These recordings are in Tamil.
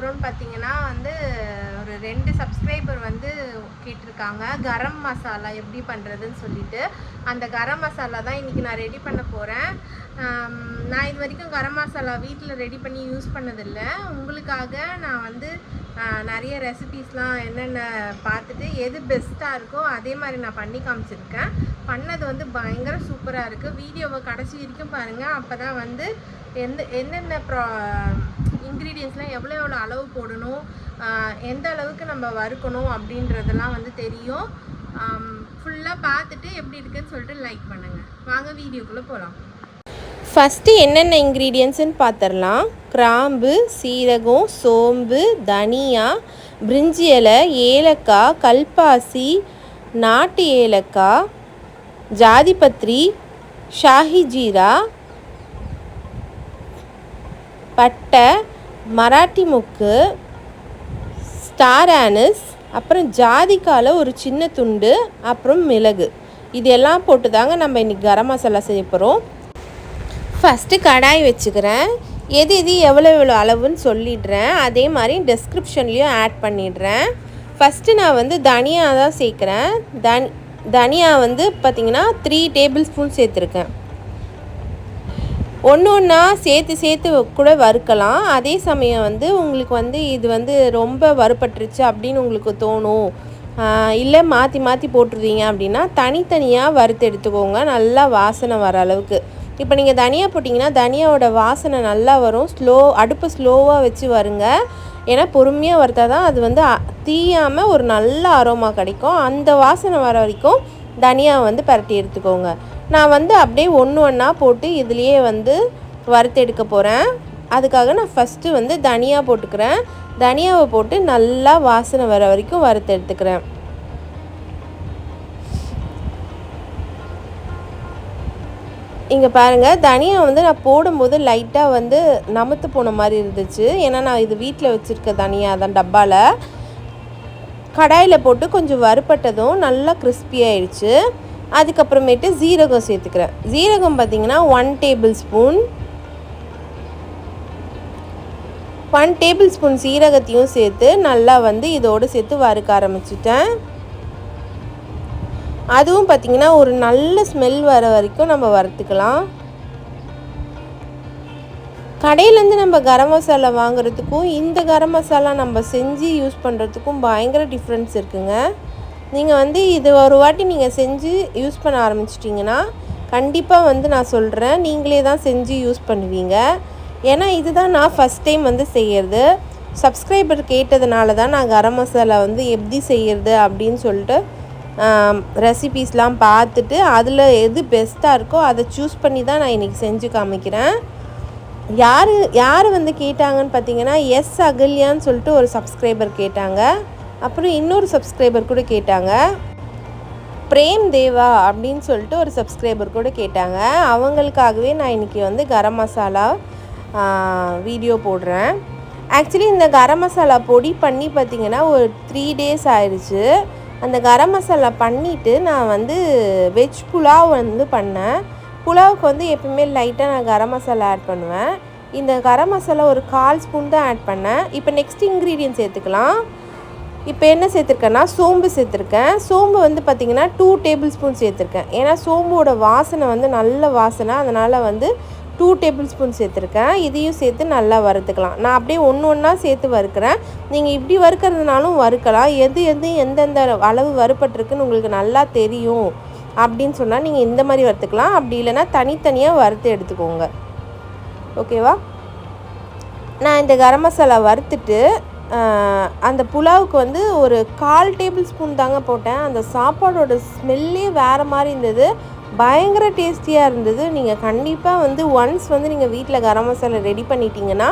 போகிறோன்னு பார்த்தீங்கன்னா வந்து ஒரு ரெண்டு சப்ஸ்கிரைபர் வந்து கேட்டிருக்காங்க. கரம் மசாலா எப்படி பண்ணுறதுன்னு சொல்லிட்டு. அந்த கரம் மசாலா தான் இன்றைக்கி நான் ரெடி பண்ண போகிறேன் நான் இது வரைக்கும் கரம் மசாலா வீட்டில் ரெடி பண்ணி யூஸ் பண்ணதில்லை. உங்களுக்காக நான் வந்து நிறைய ரெசிபீஸ்லாம் என்னென்ன பார்த்துட்டு எது பெஸ்ட்டாக இருக்கோ அதே மாதிரி நான் பண்ணி காமிச்சிருக்கேன். பண்ணது வந்து பயங்கர சூப்பராக இருக்குது வீடியோவை கடைசி வரைக்கும் பாருங்கள் அப்போ தான் வந்து எந்த என்னென்ன ப்ரா இன்க்ரீடியன்ஸ்லாம் எவ்வளோ எவ்வளோ அளவு போடணும் எந்த அளவுக்கு நம்ம வறுக்கணும் அப்படின்றதெல்லாம் வந்து தெரியும். ஃபுல்லாக பார்த்துட்டு எப்படி இருக்குன்னு சொல்லிட்டு லைக் பண்ணுங்கள் வாங்க வீடியோக்குள்ளே போகலாம் ஃபஸ்ட்டு என்னென்ன இன்க்ரீடியன்ட்ஸுன்னு பார்த்துடலாம் கிராம்பு சீரகம் சோம்பு தனியா பிரிஞ்சி இலை ஏலக்காய் கல்பாசி நாட்டு ஏலக்காய் ஜாதிபத்ரி ஷாஹி ஜீரா பட்டை மராட்டி முக்கு ஸ்டார் ஆனிஸ் அப்புறம் ஜாதிக்கால ஒரு சின்ன துண்டு அப்புறம் மிளகு. இது எல்லாம் போட்டு தாங்க நம்ம இன்றைக்கி கரம் மசாலா செய்ய போகிறோம் ஃபஸ்ட்டு கடாய் வச்சுக்கிறேன். எது எது எவ்வளோ எவ்வளோ அளவுன்னு சொல்லிடுறேன். அதே மாதிரி டெஸ்கிரிப்ஷன்லேயும் ஆட் பண்ணிடுறேன். ஃபஸ்ட்டு நான் வந்து தனியா தான் சேர்க்குறேன். தனி தனியா வந்து பார்த்திங்கன்னா த்ரீ டேபிள் ஸ்பூன் சேர்த்துருக்கேன். ஒன்று ஒன்றா சேர்த்து சேர்த்து கூட வறுக்கலாம். அதே சமயம் வந்து உங்களுக்கு வந்து இது வந்து ரொம்ப வறுபட்டுருச்சு அப்படின்னு உங்களுக்கு தோணும். இல்லை மாற்றி மாற்றி போட்டுருவீங்க அப்படின்னா தனித்தனியாக வறுத்து எடுத்துக்கோங்க. நல்லா வாசனை வர அளவுக்கு. இப்போ நீங்கள் தனியா போட்டிங்கன்னா தனியாவோட வாசனை நல்லா வரும். ஸ்லோ அடுப்பு ஸ்லோவாக வச்சு வருங்க. ஏன்னா பொறுமையாக வறுத்தா தான் அது வந்து தீயாமல் ஒரு நல்ல அரோமா கிடைக்கும். அந்த வாசனை வர வரைக்கும் தனியாக வந்து பரட்டி எடுத்துக்கோங்க. நான் வந்து அப்படியே ஒன்று ஒன்றா போட்டு இதுலேயே வந்து வறுத்து எடுக்க போகிறேன் அதுக்காக நான் ஃபஸ்ட்டு வந்து தனியாக போட்டுக்கிறேன். தனியாவை போட்டு நல்லா வாசனை வர வரைக்கும் வறுத்து எடுத்துக்கிறேன் இங்கே பாருங்கள் தனியா வந்து நான் போடும்போது லைட்டாக வந்து நமுத்து போன மாதிரி இருந்துச்சு. ஏன்னா நான் இது வீட்டில் வச்சுருக்க தனியாக தான் டப்பாவில் கடாயில் போட்டு கொஞ்சம் வறுப்பட்டதும் நல்லா கிறிஸ்பியாகிடுச்சு அதுக்கப்புறமேட்டு ஜீரகம் சேர்த்துக்கிறேன். ஜீரகம் பார்த்தீங்கன்னா one tablespoon one tablespoon சீரகத்தையும் சேர்த்து நல்லா வந்து இதோடு சேர்த்து வறுக்க ஆரம்பிச்சிட்டேன். அதுவும் பார்த்திங்கன்னா ஒரு நல்ல ஸ்மெல் வர வரைக்கும் நம்ம வறுத்துக்கலாம். கடையிலேருந்து நம்ம கரம் மசாலா வாங்குறதுக்கும் இந்த கரம் மசாலா நம்ம செஞ்சு யூஸ் பண்ணுறதுக்கும் பயங்கர டிஃப்ரென்ஸ் இருக்குங்க. நீங்கள் வந்து இது ஒரு வாட்டி நீங்கள் செஞ்சு யூஸ் பண்ண ஆரம்பிச்சிட்டிங்கன்னா கண்டிப்பாக வந்து நான் சொல்கிறேன் நீங்களே தான் செஞ்சு யூஸ் பண்ணுவீங்க. ஏன்னா இதுதான் நான் ஃபஸ்ட் டைம் வந்து செய்கிறது சப்ஸ்கிரைபர் கேட்டதுனால தான் நான் கரம் மசாலா வந்து எப்படி செய்கிறது அப்படின்னு சொல்லிட்டு ரெசிபீஸ்லாம் பார்த்துட்டு அதில் எது பெஸ்ட்டாக இருக்கோ அதை சூஸ் பண்ணி தான் நான் இன்றைக்கி செஞ்சு காமிக்கிறேன். யார் யார் வந்து கேட்டாங்கன்னு பார்த்தீங்கன்னா எஸ் அகல்யான்னு சொல்லிட்டு ஒரு சப்ஸ்கிரைபர் கேட்டாங்க. அப்புறம் இன்னொரு சப்ஸ்கிரைபர் கூட கேட்டாங்க. பிரேம் தேவா அப்படின்னு சொல்லிட்டு ஒரு சப்ஸ்கிரைபர் கூட கேட்டாங்க. அவங்களுக்காகவே நான் இன்றைக்கி வந்து கரம் மசாலா வீடியோ போடுறேன். ஆக்சுவலி இந்த கரம் மசாலா பொடி பண்ணி பார்த்தீங்கன்னா ஒரு த்ரீ டேஸ் ஆயிடுச்சு அந்த கரம் மசாலா பண்ணிவிட்டு நான் வந்து வெஜ் புலாவ் வந்து பண்ணேன். புலாவுக்கு வந்து எப்பவுமே லைட்டாக நான் கரம் மசாலா ஆட் பண்ணுவேன். இந்த கரம் மசாலா ஒரு கால் ஸ்பூன் தான் ஆட் பண்ணேன். இப்போ நெக்ஸ்ட் இன்க்ரீடியன்ட் சேர்த்துக்கலாம். இப்போ என்ன சேர்த்துருக்கேன்னா சோம்பு சேர்த்துருக்கேன். சோம்பு வந்து பார்த்திங்கன்னா டூ டேபிள் ஸ்பூன் சேர்த்துருக்கேன். ஏன்னா சோம்போட வாசனை வந்து நல்ல வாசனை. அதனால் வந்து டூ டேபிள் ஸ்பூன் சேர்த்துருக்கேன். இதையும் சேர்த்து நல்லா வறுத்துக்கலாம். நான் அப்படியே ஒன்று ஒன்றா சேர்த்து வறுக்கிறேன். நீங்கள் இப்படி வறுக்கிறதுனாலும் வறுக்கலாம். எது எது எந்தெந்த அளவு வறுபட்டிருக்குன்னு உங்களுக்கு நல்லா தெரியும் அப்படின்னு சொன்னால் நீங்கள் இந்த மாதிரி வறுத்துக்கலாம். அப்படி இல்லைன்னா தனித்தனியாக வறுத்து எடுத்துக்கோங்க. ஓகேவா? நான் இந்த கரம் மசாலா வறுத்துட்டு அந்த புலாவுக்கு வந்து ஒரு கால் டேபிள் ஸ்பூன் தாங்க போட்டேன். அந்த சாப்பாடோட ஸ்மெல்லே வேறு மாதிரி இருந்தது. பயங்கர டேஸ்டியாக இருந்தது. நீங்கள் கண்டிப்பாக வந்து ஒன்ஸ் வந்து நீங்கள் வீட்டில் கரம் மசாலா ரெடி பண்ணிட்டீங்கன்னா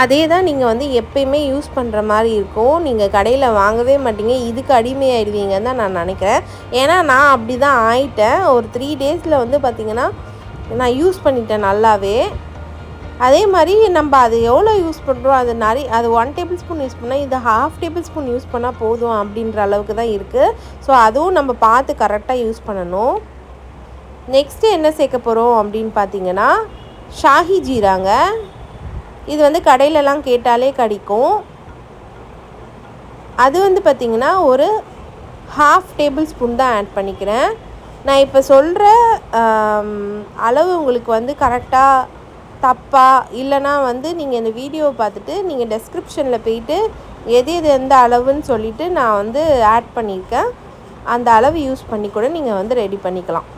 அதே தான் நீங்கள் வந்து எப்பயுமே யூஸ் பண்ணுற மாதிரி இருக்கும். நீங்கள் கடையில் வாங்கவே மாட்டீங்க. இதுக்கு அடிமையாயிடுவீங்கன்னு தான் நான் நினைக்கிறேன். ஏன்னா நான் அப்படி தான் ஆயிட்டேன். ஒரு த்ரீ டேஸில் வந்து பார்த்திங்கன்னா நான் யூஸ் பண்ணிட்டேன் நல்லாவே. அதே மாதிரி நம்ம அது எவ்வளோ யூஸ் பண்ணுறோம் அது நிறைய அது ஒன் டேபிள் ஸ்பூன் யூஸ் பண்ணால் இது ஹாஃப் டேபிள் ஸ்பூன் யூஸ் பண்ணால் போதும் அப்படின்ற அளவுக்கு தான் இருக்குது ஸோ அதுவும் நம்ம பார்த்து கரெக்டாக யூஸ் பண்ணணும். நெக்ஸ்ட்டு என்ன சேர்க்க போகிறோம் அப்படின்னு பார்த்தீங்கன்னா ஷாஹி ஜீராங்க. இது வந்து கடையிலலாம் கேட்டாலே கிடைக்கும். அது வந்து பார்த்திங்கன்னா ஒரு ஹாஃப் டேபிள் ஸ்பூன் தான் ஆட் பண்ணிக்கிறேன். நான் இப்போ சொல்கிற அளவு உங்களுக்கு வந்து கரெக்டாக தப்பா இல்லைனா வந்து நீங்கள் இந்த வீடியோவை பார்த்துட்டு நீங்கள் டெஸ்கிரிப்ஷனில் போயிட்டு எது எது எந்த அளவுன்னு சொல்லிவிட்டு நான் வந்து ஆட் பண்ணியிருக்கேன். அந்த அளவு யூஸ் பண்ணி கூட நீங்கள் வந்து ரெடி பண்ணிக்கலாம்.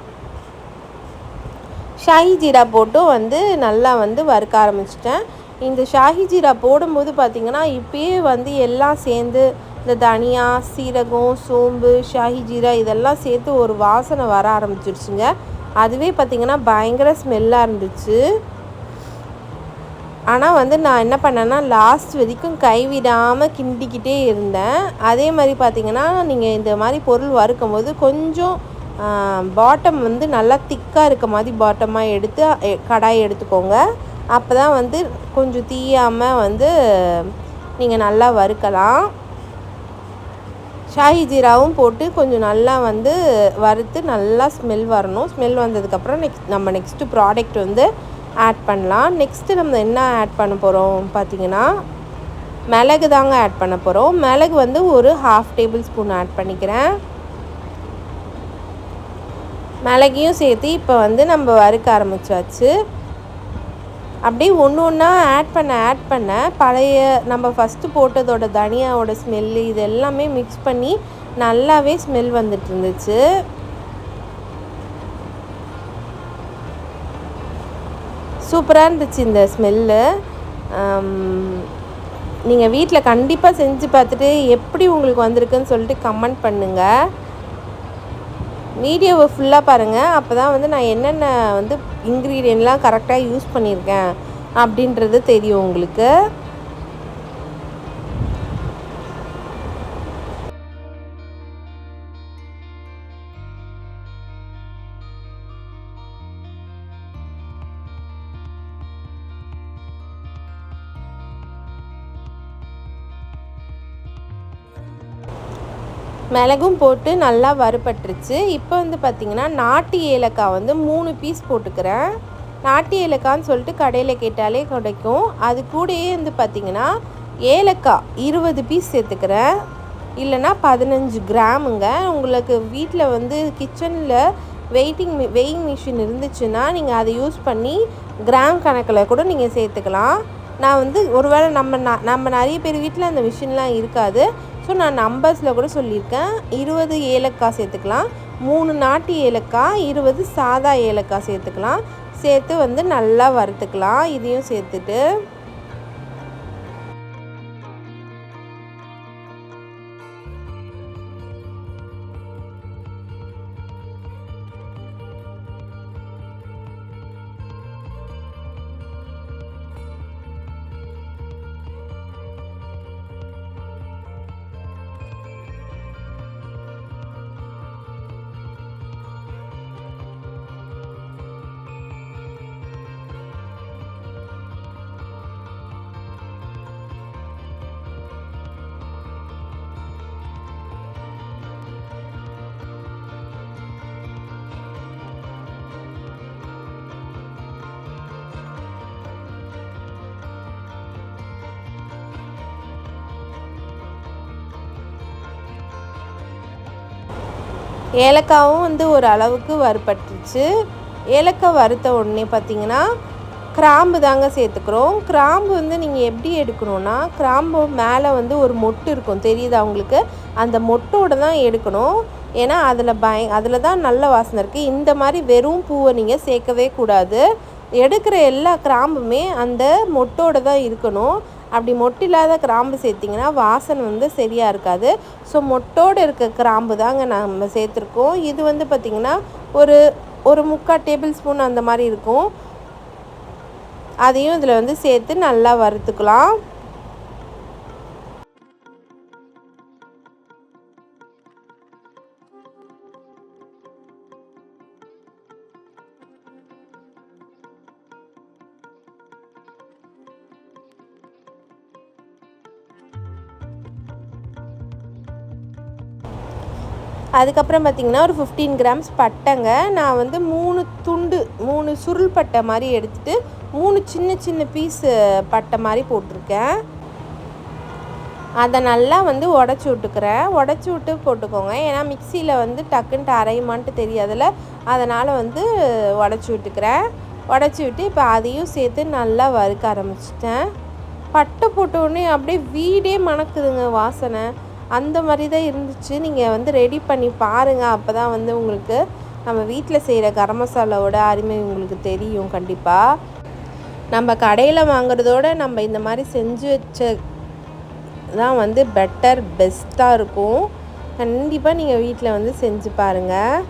ஷாஹி ஜீரா போட்டும் வந்து நல்லா வந்து வறுக்க ஆரம்பிச்சிட்டேன். இந்த ஷாஹி ஜீரா போடும்போது பார்த்திங்கன்னா இப்பயே வந்து எல்லாம் சேர்ந்து இந்த தனியா சீரகம் சோம்பு ஷாஹி ஜீரா இதெல்லாம் சேர்த்து ஒரு வாசனை வர ஆரம்பிச்சிருச்சுங்க. அதுவே பார்த்திங்கன்னா பயங்கர ஸ்மெல்லாக இருந்துச்சு. ஆனால் வந்து நான் என்ன பண்ணேன்னா லாஸ்ட் வரைக்கும் கைவிடாமல் கிண்டிக்கிட்டே இருந்தேன். அதே மாதிரி பார்த்திங்கன்னா நீங்கள் இந்த மாதிரி பொருள் வறுக்கும் போது கொஞ்சம் பாட்டம் வந்து நல்லா திக்காக இருக்க மாதிரி பாட்டமாக எடுத்து கடாய் எடுத்துக்கோங்க. அப்போ தான் வந்து கொஞ்சம் தீயாமல் வந்து நீங்கள் நல்லா வறுக்கலாம். ஷாஹி ஜீராவும் போட்டு கொஞ்சம் நல்லா வந்து வறுத்து நல்லா ஸ்மெல் வரணும். ஸ்மெல் வந்ததுக்கப்புறம் நெக்ஸ்ட் நம்ம நெக்ஸ்ட்டு ப்ராடக்ட் வந்து ஆட் பண்ணலாம். நெக்ஸ்ட்டு நம்ம என்ன ஆட் பண்ண போகிறோம் பார்த்தீங்கன்னா மிளகு தாங்க ஆட் பண்ண போகிறோம் மிளகு வந்து ஒரு ஹாஃப் டேபிள் ஸ்பூன் ஆட் பண்ணிக்கிறேன். மிளகையும் சேர்த்து இப்போ வந்து நம்ம வறுக்க ஆரம்பிச்சாச்சு. அப்படியே ஒன்று ஒன்றா ஆட் பண்ண ஆட் பண்ண பழைய நம்ம ஃபஸ்ட்டு போட்டதோட தனியாவோட ஸ்மெல்லு இது எல்லாமே மிக்ஸ் பண்ணி நல்லாவே ஸ்மெல் வந்துட்டு இருந்துச்சு. சூப்பராக இருந்துச்சு இந்த ஸ்மெல்லு. நீங்கள் வீட்டில் கண்டிப்பாக செஞ்சு பார்த்துட்டு எப்படி உங்களுக்கு வந்திருக்குன்னு சொல்லிட்டு கமெண்ட் பண்ணுங்கள் வீடியோவை ஃபுல்லாக பாருங்கள் அப்போ தான் வந்து நான் என்னென்ன வந்து இன்க்ரீடியன்ட்லாம் கரெக்டாக யூஸ் பண்ணியிருக்கேன் அப்படின்றது தெரியும் உங்களுக்கு. மிளகும் போட்டு நல்லா வறுபட்டுருச்சு. இப்போ வந்து பார்த்திங்கன்னா நாட்டு ஏலக்காய் வந்து மூணு பீஸ் போட்டுக்கிறேன். நாட்டு ஏலக்காய்ன்னு சொல்லிட்டு கடையில் கேட்டாலே கிடைக்கும். அது கூடயே வந்து பார்த்திங்கன்னா ஏலக்காய் இருபது பீஸ் சேர்த்துக்கிறேன். இல்லைன்னா பதினஞ்சு கிராமுங்க. உங்களுக்கு வீட்டில் வந்து கிச்சனில் வெயிட்டிங் வெயிங் மிஷின் இருந்துச்சுன்னா நீங்கள் அதை யூஸ் பண்ணி கிராம் கணக்கில் கூட நீங்கள் சேர்த்துக்கலாம். நான் வந்து ஒருவேளை நம்ம நம்ம நிறைய பேர் வீட்டில் அந்த மிஷின்லாம் இருக்காது. ஸோ நான் நம்பர்ஸில் கூட சொல்லியிருக்கேன். இருபது ஏலக்காய் சேர்த்துக்கலாம். மூணு நாட்டு ஏலக்காய் இருபது சாதா ஏலக்காய் சேர்த்துக்கலாம். சேர்த்து வந்து நல்லா வறுத்துக்கலாம். இதையும் சேர்த்துட்டு ஏலக்காவும் வந்து ஒரு அளவுக்கு வறுபட்டுருச்சு. ஏலக்காய் வறுத்த உடனே பார்த்தீங்கன்னா கிராம்பு தாங்க சேர்த்துக்கிறோம். கிராம்பு வந்து நீங்கள் எப்படி எடுக்கணும்னா கிராம்பு மேலே வந்து ஒரு மொட்டு இருக்கும். தெரியுதா அவங்களுக்கு அந்த மொட்டோடு தான் எடுக்கணும். ஏன்னா அதில் பய அதில் தான் நல்ல வாசனை இருக்குது இந்த மாதிரி வெறும் பூவை நீங்கள் சேர்க்கவே கூடாது. எடுக்கிற எல்லா கிராம்புமே அந்த மொட்டோடு தான் இருக்கணும். அப்படி மொட்டு இல்லாத கிராம்பு சேர்த்திங்கன்னா வாசனை வந்து சரியாக இருக்காது. ஸோ மொட்டோடு இருக்க கிராம்பு தாங்க நம்ம சேர்த்துருக்கோம். இது வந்து பார்த்திங்கன்னா ஒரு ஒரு முக்கால் டேபிள் ஸ்பூன் அந்த மாதிரி இருக்கும். அதையும் இதில் வந்து சேர்த்து நல்லா வறுத்துக்கலாம். அதுக்கப்புறம் பார்த்திங்கன்னா ஒரு ஃபிஃப்டீன் கிராம்ஸ் பட்டைங்க. நான் வந்து மூணு துண்டு மூணு சுருள் பட்டை மாதிரி எடுத்துகிட்டு மூணு சின்ன சின்ன பீஸ் பட்டை மாதிரி போட்டிருக்கேன். அதை நல்லா வந்து உடச்சி விட்டுக்கிறேன். உடச்சி விட்டு போட்டுக்கோங்க. ஏன்னா மிக்சியில் வந்து டக்குன்ட்டு அரையுமான்ட்டு தெரியாதுல்ல. அதனால் வந்து உடச்சி விட்டுக்கிறேன். உடச்சி விட்டு இப்போ அதையும் சேர்த்து நல்லா வறுக்க ஆரம்பிச்சிட்டேன். பட்டை போட்ட உடனே அப்படியே வீடே மணக்குதுங்க வாசனை. அந்த மாதிரி தான் இருந்துச்சு. நீங்கள் வந்து ரெடி பண்ணி பாருங்கள் அப்போ தான் வந்து உங்களுக்கு நம்ம வீட்டில் செய்கிற கரம் மசாலாவோட அருமை உங்களுக்கு தெரியும் கண்டிப்பாக நம்ம கடையில் வாங்குறதோட நம்ம இந்த மாதிரி செஞ்சு வச்ச தான் வந்து பெட்டர் பெஸ்ட்டாக இருக்கும். கண்டிப்பாக நீங்கள் வீட்டில் வந்து செஞ்சு பாருங்கள்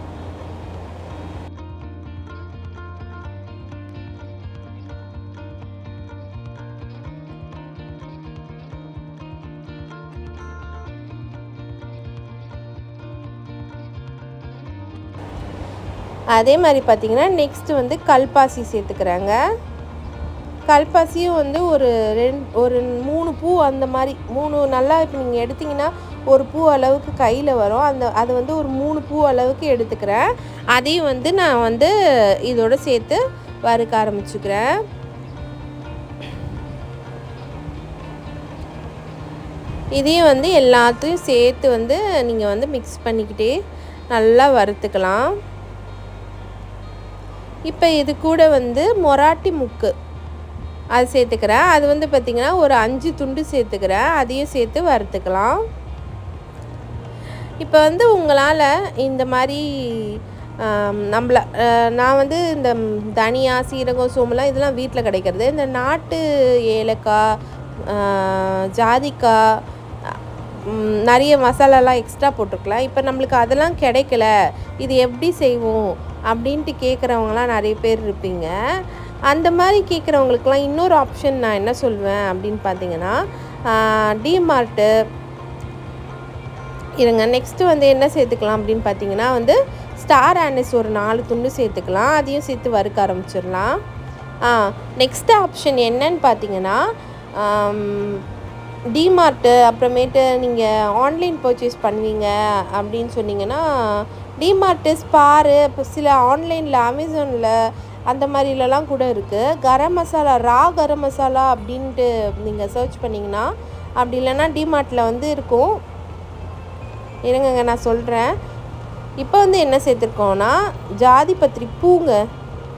அதே மாதிரி பார்த்திங்கன்னா நெக்ஸ்ட்டு வந்து கல்பாசி சேர்த்துக்கிறாங்க. கல்பாசியும் வந்து ஒரு ரெண்டு ஒரு மூணு பூ அந்த மாதிரி மூணு நல்லா இப்போ நீங்கள் எடுத்திங்கன்னா ஒரு பூ அளவுக்கு கையில் வரும். அந்த அது வந்து ஒரு மூணு பூ அளவுக்கு எடுத்துக்கிறேன். அதையும் வந்து நான் வந்து இதோடு சேர்த்து வறுக்க ஆரம்பிச்சுக்கிறேன். இதையும் வந்து எல்லாத்தையும் சேர்த்து வந்து நீங்கள் வந்து மிக்ஸ் பண்ணிக்கிட்டே நல்லா வறுத்துக்கலாம். இப்போ இது கூட வந்து மொராட்டி முக்கு. அது சேர்த்துக்கிறேன் அது வந்து பார்த்திங்கன்னா ஒரு அஞ்சு துண்டு சேர்த்துக்கிறேன் அதையும் சேர்த்து வறுத்துக்கலாம். இப்போ வந்து உங்களால் இந்த மாதிரி நம்மள நான் வந்து இந்த தனியா சீரகம் சோம்புலாம் இதெல்லாம் வீட்டில் கிடைக்கிறது. இந்த நாட்டு ஏலக்காய் ஜாதிக்காய் நிறைய மசாலாலாம் எக்ஸ்ட்ரா போட்டிருக்கலாம். இப்போ நம்மளுக்கு அதெல்லாம் கிடைக்கல. இது எப்படி செய்வோம்? அப்படின்ட்டு கேட்குறவங்களாம் நிறைய பேர் இருப்பீங்க. அந்த மாதிரி கேட்குறவங்களுக்குலாம் இன்னொரு ஆப்ஷன் நான் என்ன சொல்வேன் அப்படின்னு பார்த்தீங்கன்னா டிமார்ட்டு இருங்க நெக்ஸ்ட்டு வந்து என்ன சேர்த்துக்கலாம் அப்படின்னு பார்த்தீங்கன்னா வந்து ஸ்டார் ஆனிஸ் ஒரு நாலு துண்டு சேர்த்துக்கலாம். அதையும் சேர்த்து வறுக்க ஆரம்பிச்சிடலாம். நெக்ஸ்ட் ஆப்ஷன் என்னன்னு பார்த்தீங்கன்னா டிமார்ட்டு அப்புறமேட்டு நீங்கள் ஆன்லைன் பர்ச்சேஸ் பண்ணுவீங்க அப்படின்னு சொன்னீங்கன்னா டிமார்ட்டு ஸ்பாரு இப்போ சில ஆன்லைனில் அமேசானில் அந்த மாதிரிலலாம் கூட இருக்குது கரம் மசாலா ரா கரம் மசாலா அப்படின்ட்டு நீங்கள் சர்ச் பண்ணிங்கன்னா அப்படி இல்லைன்னா டிமார்ட்டில் வந்து இருக்கும். இருங்கங்க நான் சொல்கிறேன் இப்போ வந்து என்ன சேர்த்துருக்கோன்னா ஜாதிபத்திரி பூங்க.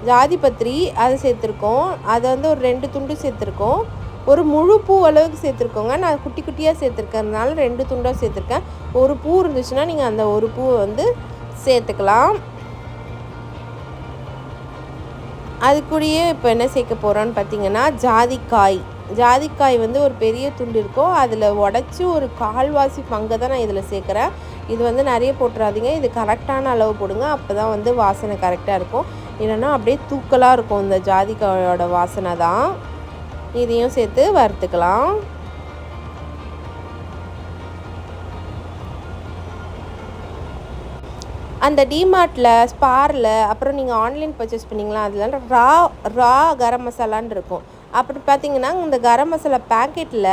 ஜாதிபத்திரி அதை அது சேர்த்துருக்கோம். அதை வந்து ஒரு ரெண்டு துண்டு சேர்த்துருக்கோம். ஒரு முழு பூ அளவுக்கு சேர்த்துருக்கோங்க. நான் குட்டி குட்டியாக சேர்த்துருக்கறதுனால ரெண்டு துண்டாக சேர்த்துருக்கேன். ஒரு பூ இருந்துச்சுன்னா நீங்கள் அந்த ஒரு பூவை வந்து சேர்த்துக்கலாம். அது கூடயே இப்போ என்ன சேர்க்க போகிறோன்னு பார்த்தீங்கன்னா ஜாதிக்காய். ஜாதிக்காய் வந்து ஒரு பெரிய துண்டு இருக்கும் அதில் உடச்சி ஒரு கால்வாசி பங்கை தான் நான் இதில் சேர்க்குறேன். இது வந்து நிறைய போட்டுறாதீங்க. இது கரெக்டான அளவு போடுங்க. அப்போ தான் வந்து வாசனை கரெக்டாக இருக்கும். இல்லைன்னா அப்படியே தூக்கலாக இருக்கும் இந்த ஜாதிக்காயோட வாசனை தான். இதையும் சேர்த்து வறுத்துக்கலாம். அந்த டிமார்ட்டில் ஸ்பாரில் அப்புறம் நீங்கள் ஆன்லைன் பர்ச்சேஸ் பண்ணிங்களா? அதில் ரா ரா கரம் மசாலான்னு இருக்கும். அப்படி பார்த்தீங்கன்னா இந்த கரம் மசாலா பேக்கெட்டில்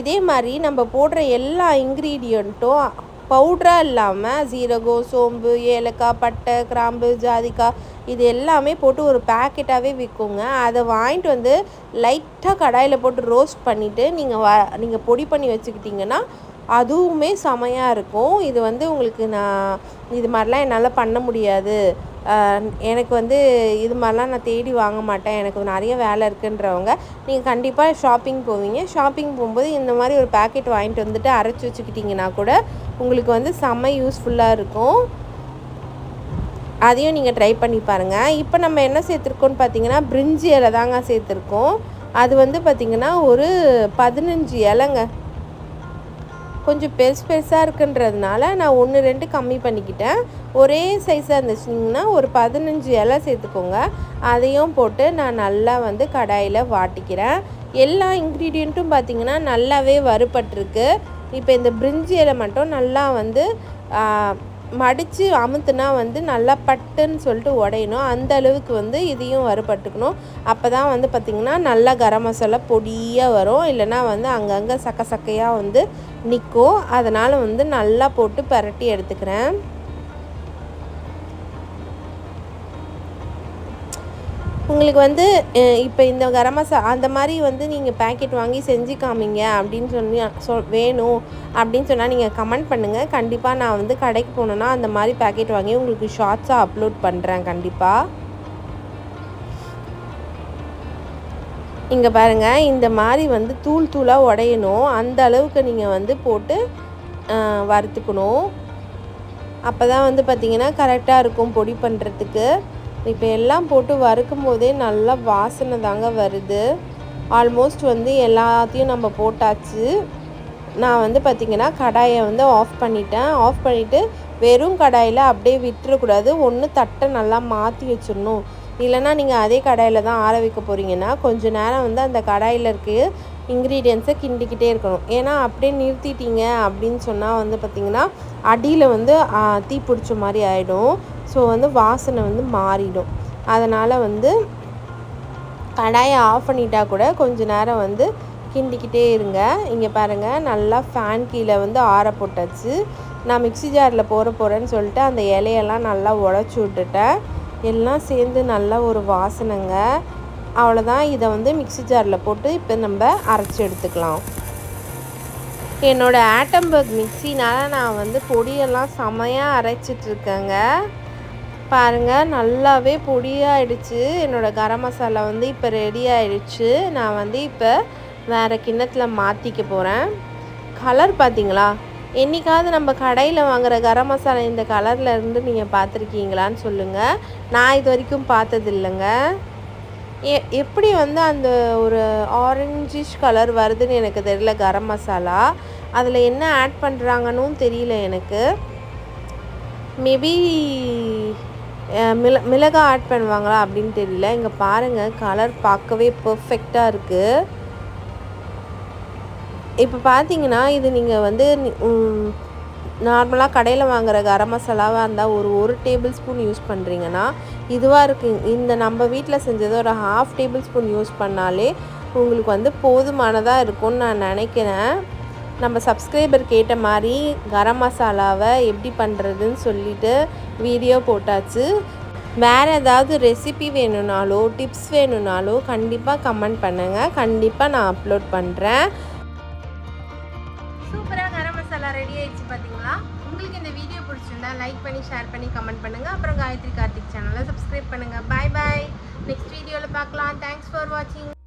இதே மாதிரி நம்ம போடுற எல்லா இன்க்ரீடியண்ட்டும் பவுட்ராக இல்லாமல் சீரகம் சோம்பு ஏலக்காய் பட்டை கிராம்பு ஜாதிக்காய் இது எல்லாமே போட்டு ஒரு பேக்கெட்டாகவே விற்குங்க அதை வாங்கிட்டு வந்து லைட்டாக கடாயில் போட்டு ரோஸ்ட் பண்ணிவிட்டு நீங்கள் வ நீங்கள் பொடி பண்ணி வச்சுக்கிட்டிங்கன்னா அதுவுமே செமையாக இருக்கும். இது வந்து உங்களுக்கு நான் இது மாதிரிலாம் என்னால் பண்ண முடியாது. எனக்கு வந்து இது மாதிரிலாம் நான் தேடி வாங்க மாட்டேன். எனக்கு நிறைய வேலை இருக்குன்றவங்க நீங்கள் கண்டிப்பாக ஷாப்பிங் போவீங்க. ஷாப்பிங் போகும்போது இந்த மாதிரி ஒரு பேக்கெட் வாங்கிட்டு வந்துட்டு அரைச்சி வச்சுக்கிட்டிங்கன்னா கூட உங்களுக்கு வந்து செம்ம யூஸ்ஃபுல்லாக இருக்கும். அதையும் நீங்கள் ட்ரை பண்ணி பாருங்கள் இப்போ நம்ம என்ன சேர்த்துருக்கோன்னு பார்த்தீங்கன்னா பிரிஞ்சி இலை தாங்க சேர்த்துருக்கோம். அது வந்து பார்த்திங்கன்னா ஒரு பதினஞ்சு இலைங்க. கொஞ்சம் பெருசு பெருசாக இருக்குன்றதுனால நான் ஒன்று ரெண்டு கம்மி பண்ணிக்கிட்டேன். ஒரே சைஸாக இருந்துச்சுங்கன்னா ஒரு பதினஞ்சு இலை சேர்த்துக்கோங்க. அதையும் போட்டு நான் நல்லா வந்து கடாயில் வாட்டிக்கிறேன். எல்லா இன்க்ரீடியண்ட்டும் பார்த்திங்கன்னா நல்லாவே வறுபட்டிருக்கு. இப்போ இந்த பிரிஞ்சி இலை மட்டும் நல்லா வந்து மடித்து அமுத்துனா வந்து நல்லா பட்டுன்னு சொல்லிட்டு உடையணும். அந்த அளவுக்கு வந்து இதையும் வறுபட்டுக்கணும். அப்போ தான் வந்து பார்த்திங்கன்னா நல்லா கரம் மசாலா பொடியாக வரும். இல்லைனா வந்து அங்கங்கே சக்க சக்கையாக வந்து நிற்கும் அதனால் வந்து நல்லா போட்டு பரட்டி எடுத்துக்கிறேன். உங்களுக்கு வந்து இப்போ இந்த கரம் மசா அந்த மாதிரி வந்து நீங்கள் பேக்கெட் வாங்கி செஞ்சு காமிங்க அப்படின்னு சொல்லி சொ வேணும் அப்படின்னு சொன்னால் நீங்கள் கமெண்ட் பண்ணுங்கள் கண்டிப்பாக நான் வந்து கடைக்கு போனேன்னா அந்த மாதிரி பேக்கெட் வாங்கி உங்களுக்கு ஷார்ட்ஸாக அப்லோட் பண்ணுறேன் கண்டிப்பாக இங்கே பாருங்கள் இந்த மாதிரி வந்து தூள் தூளாக உடையணும். அந்த அளவுக்கு நீங்கள் வந்து போட்டு வறுத்துக்கணும். அப்போ தான் வந்து பார்த்திங்கன்னா கரெக்டாக இருக்கும் பொடி பண்ணுறதுக்கு இப்போ எல்லாம் போட்டு வறுக்கும் போதே நல்லா வாசனை தாங்க வருது. ஆல்மோஸ்ட் வந்து எல்லாத்தையும் நம்ம போட்டாச்சு. நான் வந்து பார்த்திங்கன்னா கடாயை வந்து ஆஃப் பண்ணிட்டேன். ஆஃப் பண்ணிவிட்டு வெறும் கடாயில் அப்படியே விட்டுறக்கூடாது. ஒன்று தட்டை நல்லா மாற்றி வச்சிடணும். இல்லைன்னா நீங்கள் அதே கடாயில் தான் ஆற வைக்க போகிறீங்கன்னா கொஞ்ச நேரம் வந்து அந்த கடாயில் இருக்க இன்க்ரீடியன்ஸை கிண்டிக்கிட்டே இருக்கணும். ஏன்னா அப்படியே நிறுத்திட்டீங்க அப்படின்னு சொன்னால் வந்து பார்த்திங்கன்னா அடியில் வந்து தீ பிடிச்ச மாதிரி ஆகிடும் ஸோ வந்து வாசனை வந்து மாறிடும். அதனால் வந்து கடாயை ஆஃப் பண்ணிட்டா கூட கொஞ்ச நேரம் வந்து கிண்டிக்கிட்டே இருங்க. இங்கே பாருங்கள் நல்லா ஃபேன் கீழே வந்து ஆற போட்டாச்சு. நான் மிக்ஸி ஜாரில் போட போகிறேன்னு சொல்லிட்டு அந்த இலையெல்லாம் நல்லா உடச்சி விட்டுட்டேன். எல்லாம் சேர்ந்து நல்ல ஒரு வாசனைங்க. அவ்வளோதான் இதை வந்து மிக்ஸி ஜாரில் போட்டு இப்போ நம்ம அரைச்சி எடுத்துக்கலாம். என்னோடய ஆட்டம்பர்க் மிக்சினால் நான் வந்து பொடியெல்லாம் செமையாக அரைச்சிட்ருக்கேங்க. பாருங்கள் நல்லாவே பொடியாயிடுச்சு. என்னோடய கரம் மசாலா வந்து இப்போ ரெடி ஆயிடுச்சு. நான் வந்து இப்போ வேறு கிண்ணத்தில் மாற்றிக்க போகிறேன் கலர் பார்த்தீங்களா என்னைக்காவது நம்ம கடையில் வாங்குகிற கரம் மசாலா இந்த கலரில் இருந்து நீங்கள் பார்த்துருக்கீங்களான்னு சொல்லுங்கள் நான் இது வரைக்கும் பார்த்தது இல்லைங்க எ எப்படி வந்து அந்த ஒரு ஆரஞ்சிஷ் கலர் வருதுன்னு எனக்கு தெரியல கரம் மசாலா. அதில் என்ன ஆட் பண்ணுறாங்கன்னு தெரியல எனக்கு. மேபி மிள மிளகா ஆட் பண்ணுவாங்களா அப்படின்னு தெரியல. இங்கே பாருங்கள் கலர் பார்க்கவே பர்ஃபெக்டாக இருக்குது இப்போ பார்த்தீங்கன்னா இது நீங்கள் வந்து நார்மலாக கடையில் வாங்குற கரம் மசாலாவாக இருந்தால் ஒரு ஒரு டேபிள் ஸ்பூன் யூஸ் பண்ணுறீங்கன்னா இதுவாக இருக்கு. இந்த நம்ம வீட்டில் செஞ்சது ஒரு ஹாஃப் டேபிள் ஸ்பூன் யூஸ் பண்ணாலே உங்களுக்கு வந்து போதுமானதாக இருக்கும்னு நான் நினைக்கிறேன். நம்ம சப்ஸ்கிரைபர் கேட்ட மாதிரி கரம் மசாலாவை எப்படி பண்ணுறதுன்னு சொல்லிட்டு வீடியோ போட்டாச்சு. வேறு ஏதாவது ரெசிபி வேணும்னாலோ டிப்ஸ் வேணும்னாலோ கண்டிப்பாக கமெண்ட் பண்ணுங்கள் கண்டிப்பாக நான் அப்லோட் பண்ணுறேன் வீடியோ லைக் பண்ணி ஷேர் பண்ணி கமெண்ட் பண்ணுங்கள் அப்புறம் காயத்ரி கார்த்திக் சேனலை சப்ஸ்கிரைப் பண்ணுங்கள் பாய் பாய் நெக்ஸ்ட் வீடியோவில் பார்க்கலாம். தேங்க்ஸ் ஃபார் வாட்சிங்